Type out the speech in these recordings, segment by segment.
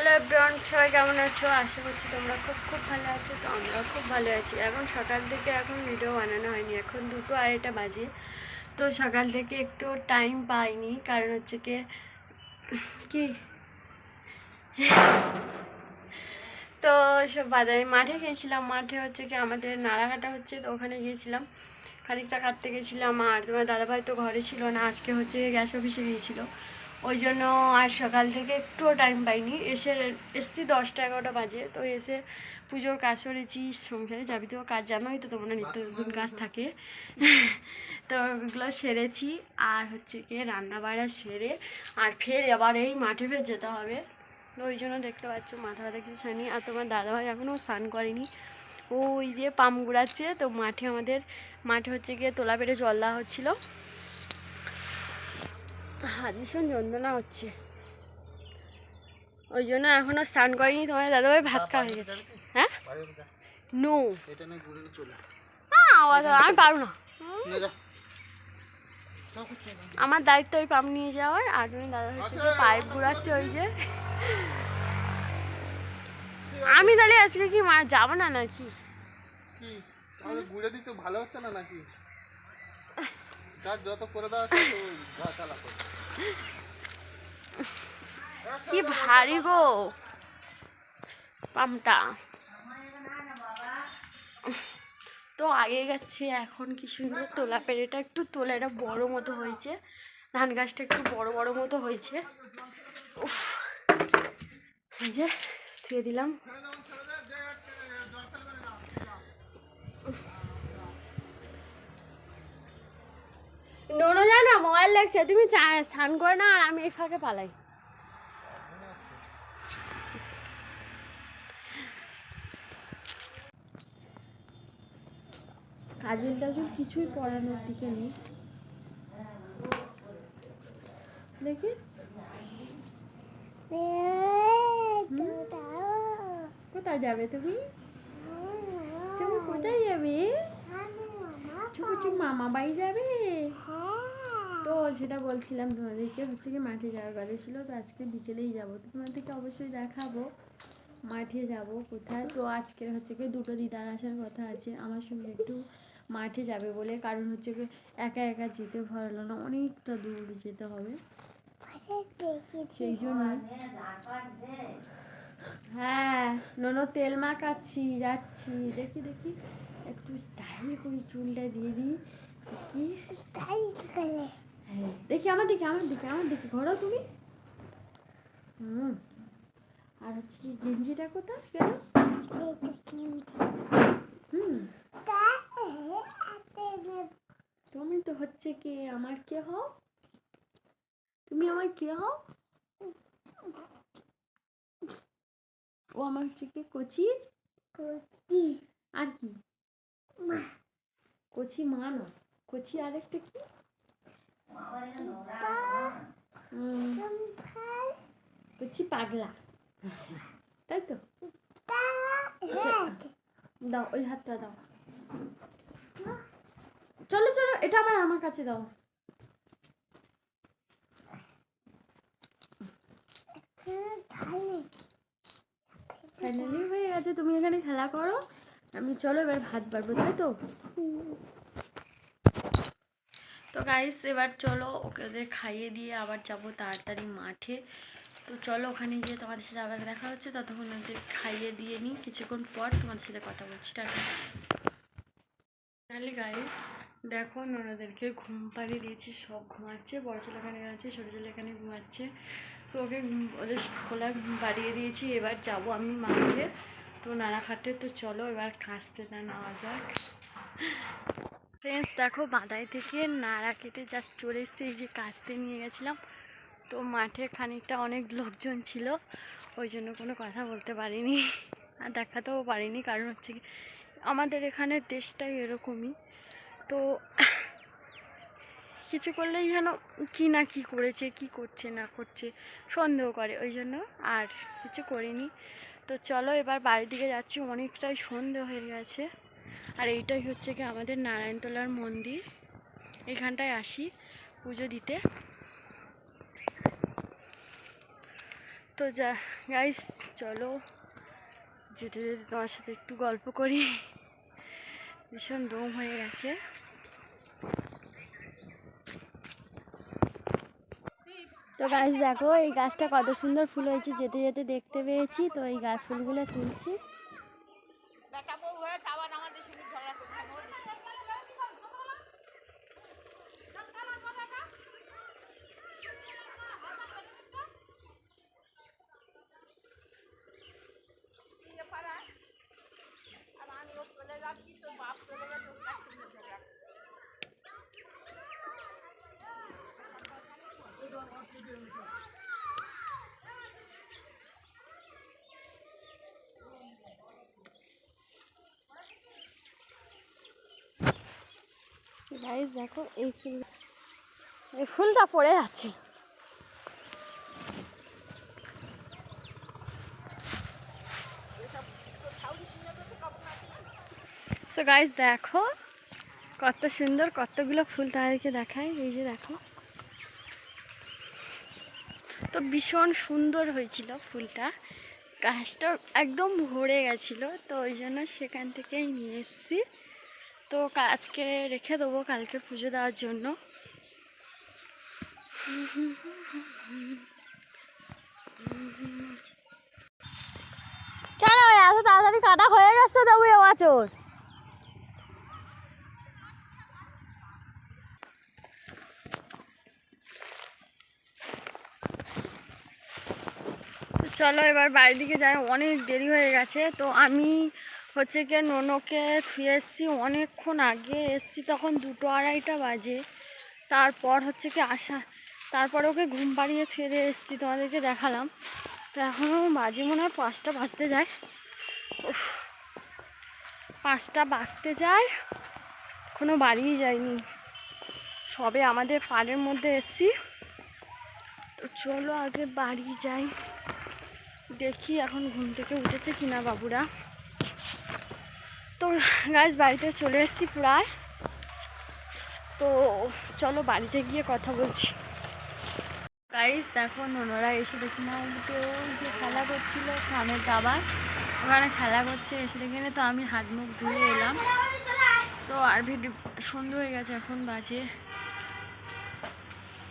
Hello everyone, সবাই কেমন আছো? আশা করছি তোমরা খুব খুব ভালো আছো, তো আমরাও খুব ভালো আছি। এখন সকাল থেকে এখন ভিডিও বানানো হয়নি, এখন দুটো আড়াইটা বাজে। তো সকাল থেকে একটু টাইম পাইনি, কারণ হচ্ছে কি কি? তো সব বাজারে মাঠে গিয়েছিলাম, মাঠে হচ্ছে কি আমাদের নাড়াঘাটা হচ্ছে, তো ওখানে গিয়েছিলাম। খানিকটা কাটতে গেছিলাম, আর তোমার দাদাভাই তো ঘরে ছিল না, আজকে হচ্ছে গ্যাস অফিসে গিয়েছিল। ওই জন্য আর সকাল থেকে একটুও টাইম পাইনি। এসে, এসছি দশটা এগারোটা বাজে, তো এসে পুজোর কাজ করেছি, সংসারে যাবিতেও কাজ, জানোই তো তোমার নিত্য নতুন কাজ থাকে। তো ওগুলো সেরেছি, আর হচ্ছে কি রান্না বাড়া সেরে, আর ফের এবার এই মাঠে ফের যেতে হবে। তো ওই জন্য দেখতে পাচ্ছ মাথা ব্যথা কিছু ছানি আর তোমার দাদাভাই এখনও স্নান করেনি। ওই যে পাম গুড়াচ্ছে, তো মাঠে আমাদের, মাঠে হচ্ছে গিয়ে তোলা পেটে জল দেওয়া হচ্ছিল। হাত ভীষণ যন্ত্রণা হচ্ছে। ওই জন্য এখনও স্নান করিনি, তোমার দাদাভাই ভাত খাওয়া হয়ে গেছে। হ্যাঁ? নো। আমি পারব না। আমার দায়িত্ব ওই পাম্প নিয়ে যাওয়ার, আর তুমি দাদা হচ্ছে পাইপ ঘুরাচ্ছে ওই যে। আমি তাহলে আজকে কি মা, যাব না নাকি? ভালো হচ্ছে না নাকি? কি ভারী গো। পাম্পটা। তো আগে গেছে, এখন কি সুন্দর তোলা পেরেটা একটু তোলা, এটা বড় মতো হয়েছে। ধান গাছটা একটু বড় বড় মতো হয়েছে। উফ। এই যে, ধুয়ে দিলাম। লাগছে তুমি স্নান করে না আর আমি এই ফাঁকে পালাই। কাজল টাজল কিছুই পড়ানোর দিকে নেই। দেখি। কোথায় যাবে তুমি? তুমি কোথায় যাবে? চুপ চুপ মামা বাড়ি যাবে? তো যেটা বলছিলাম, তোমাদেরকে হচ্ছে কি মাঠে যাওয়ার কথা ছিল, তো আজকে বিকেলেই যাব। তো তোমাদেরকে অবশ্যই দেখাবো মাঠে যাব কোথায়। তো আজকে হচ্ছে কি দুটো দিদার আসার কথা আছে, আমার সঙ্গে একটু মাঠে যাবে বলে। কারণ হচ্ছে কি একা একা যেতে ভালো না, অনেকটা দূর যেতে হবে। সেই জন্য হ্যাঁ ননো তেল মাখাচ্ছি, যাচ্ছি। দেখি দেখি, একটু স্টাইল করে চুলটা দিয়ে দিই। কি? হ্যাঁ দেখি, আমার দিকে আমার দিকে আমার দিকে ঘোরো তুমি। হুম। আর হচ্ছে কি, গেঞ্জিটা কোথায়? গেল? হুম। তুমি তো হচ্ছে কি, আমার কে হও? তুমি আমার কে হও? ও আমার হচ্ছে কি, কচি? আর কি? কচি মা না কচি আরেকটা কি? কচি পাগলা। তাই তো? দাও, ওই হাতটা দাও। চলো চলো, এটা আমার আমার কাছে দাও। ফাইনালি হয়ে গেছে, তুমি এখানে খেলা করো। আমি, চলো, এবার ভাত বাড়বো, তাই তো? তো গাইস এবার চলো ওকে ওদের খাইয়ে দিয়ে আবার যাব তাড়াতাড়ি মাঠে। তো চলো ওখানে গিয়ে তোমাদের সাথে আবার দেখা হচ্ছে। ততক্ষণ ওদের খাইয়ে দিয়ে নিই। কিছুক্ষণ পর তোমাদের সাথে কথা বলছি। টাটা। তাহলে গাইস দেখো ওনাদেরকে ঘুম পাড়িয়ে দিয়েছি। সব ঘুমাচ্ছে। বড় ছেলে এখানে আছে, ছোটো ছেলে এখানে ঘুমাচ্ছে। তো ওকে ওদের খোলা বাড়িয়ে দিয়েছি। এবার যাব আমি মাঠে। তো নানা খাটে। তো চলো এবার কাঁচতে না, নেওয়া যাক। ফ্রেন্ডস দেখো বাদাই থেকে নাড়া কেটে জাস্ট চলে এসেছি, এই যে কাচতে নিয়ে গেছিলাম। তো মাঠে খানিকটা অনেক লোকজন ছিল, ওই জন্য কোনো কথা বলতে পারিনি। আর দেখাতেও পারিনি, কারণ হচ্ছে কি আমাদের এখানে দেশটাই এরকমই। তো কিছু করলেই যেন কি না কি করেছে, কি করছে, না করছে, সন্দেহ করে, ওই জন্য আর কিছু করিনি। তো চলো এবার বাড়ির দিকে যাচ্ছি, অনেকটাই সন্ধে হয়ে গেছে। আর এইটাই হচ্ছে কি আমাদের নারায়ণতলার মন্দির। এখানটায় আসি পুজো দিতে। তো যা গাইস চলো, যেতে যেতে তোমার সাথে একটু গল্প করি। ভীষণ দম হয়ে গেছে। তো গাছ দেখো, এই গাছটা কত সুন্দর ফুল হয়েছে। যেতে যেতে দেখতে পেয়েছি। তো এই গাছ ফুলগুলো তুলছি। গাইস দেখো এই ফুল এই ফুলটা পড়ে যাচ্ছে। সো গাইস দেখো কত সুন্দর কতগুলো ফুল তাদেরকে দেখায় এই যে দেখো। তো ভীষণ সুন্দর হয়েছিল ফুলটা। গাছটা একদম ভরে গেছিল, তো ওই জন্য সেখান থেকেই নিয়ে এসেছি। তো কা- আজকে রেখে দেবো কালকে পুজো দেওয়ার জন্য। কেন এত তাড়াতাড়ি কাটা হয়ে গেছে তবু এবছর চলো এবার বাড়ির দিকে যাই, অনেক দেরি হয়ে গেছে। তো আমি হচ্ছে গিয়ে নোনোকে থুয়ে এসছি, অনেকক্ষণ আগে এসছি তখন দুটো আড়াইটা বাজে। তারপর হচ্ছে কি আসা, তারপর ওকে ঘুম পাড়িয়ে ফিরে এসছি, তোমাদেরকে দেখালাম। তো এখনও বাজে মনে হয় পাঁচটা বাজতে যায়। পাঁচটা বাজতে যায় এখনও বাড়িই যায়নি সবে আমাদের পাড়ের মধ্যে এসছি। তো চলো আগে বাড়ি যাই। দেখি এখন ঘুম থেকে উঠেছে কিনা বাবুরা। তো গাছ বাড়িতে চলে এসেছি প্রায়। তো চলো বাড়িতে গিয়ে কথা বলছি। গাইস দেখো নোনরা এসে দেখি না, ওই যে খেলা করছিল খামের দাবার ওখানে খেলা করছে, এসে না তো আমি হাত মুখ ধুয়ে এলাম। তো আর ভিডিও সন্ধ্যে হয়ে গেছে, এখন বাজে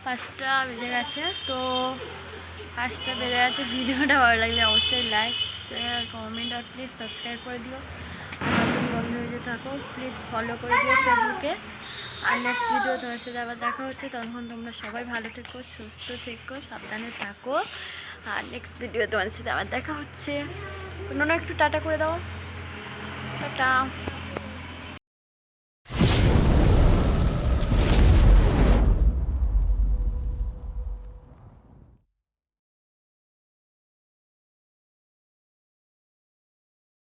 পাঁচটা বেজে গেছে। তো পাঁচটা বেড়ে গেছে, ভিডিওটা ভালো লাগলে অবশ্যই লাইক শেয়ার কমেন্ট আর প্লিজ সাবস্ক্রাইব করে দিও। নতুন বন্ধু হয়ে থাকো প্লিজ ফলো করে দিও ফেসবুকে আর নেক্সট ভিডিও তোমার সাথে আবার দেখা হচ্ছে। তখন তোমরা সবাই ভালো থেকো, সুস্থ থেকো, সাবধানে থাকো। আর নেক্সট ভিডিও তোমার সাথে আবার দেখা হচ্ছে। অন্য একটু টাটা করে দাও। টাটা।